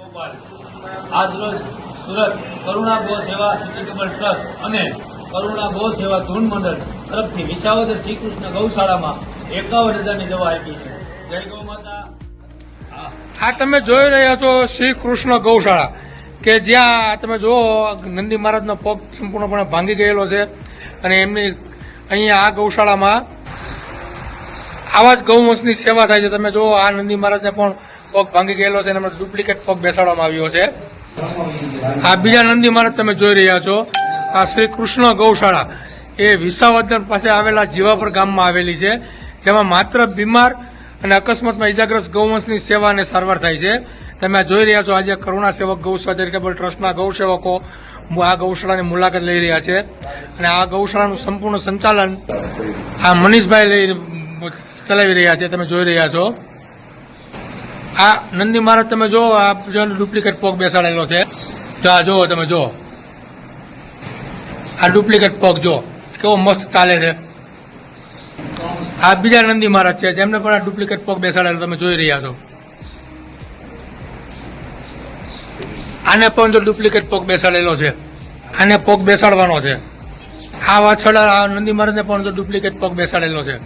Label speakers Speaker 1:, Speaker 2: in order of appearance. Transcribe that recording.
Speaker 1: આજરોજ Surat Karuna Go Seva charitable trust અને કરુણા ગો સેવા ધૂન મંડળ તરફથી વિસાવદર શ્રીકૃષ્ણ ગૌશાળામાં એકાવન હજારની દવા આપી છે. જય ગૌ માતા.
Speaker 2: આ તમે જોઈ રહ્યા છો શ્રી કૃષ્ણ ગૌશાળા, કે જ્યાં તમે જુઓ, નંદી મહારાજનો પગ સંપૂર્ણપણે ભાંગી ગયેલો છે અને એમની અહીંયા આ ગૌશાળામાં આવા જ ગૌવંશની સેવા થાય છે. તમે જુઓ, આ નંદી મહારાજને પણ પગ ભાંગી ગયેલો છે અને ડુપ્લિકેટ પગ બેસાડવામાં આવ્યો છે. આ બીજા નંદી મહારાજ તમે જોઈ રહ્યા છો. આ શ્રી કૃષ્ણ ગૌશાળા એ વિસાવદર પાસે આવેલા જીવાપર ગામમાં આવેલી છે, જેમાં માત્ર બીમાર અને અકસ્માતમાં ઇજાગ્રસ્ત ગૌવંશની સેવા અને સારવાર થાય છે. તમે જોઈ રહ્યા છો, આજે કરુણા સેવક ગૌશાળા ચેરિટેબલ ટ્રસ્ટના ગૌસેવકો આ ગૌશાળાની મુલાકાત લઈ રહ્યા છે. અને આ ગૌશાળાનું સંપૂર્ણ સંચાલન આ મનીષભાઈ લઈ ચલાવી રહ્યા છે, તમે જોઈ રહ્યા છો. આ નંદી મહારાજ, તમે જો આ જો ડુપ્લિકેટ પગ બેસાડેલો છે. જો આ જુઓ, તમે જો આ ડુપ્લિકેટ પગ જો કેવો મસ્ત ચાલે છે. આ બીજા નંદી મહારાજ છે, જેમને પણ આ ડુપ્લિકેટ પગ બેસાડેલો તમે જોઈ રહ્યા છો. આને પણ જો ડુપ્લિકેટ પગ બેસાડેલો છે. આને પગ બેસાડવાનો છે. આ વાછડા આ નંદી મહારાજને પણ જો ડુપ્લિકેટ પગ બેસાડેલો છે.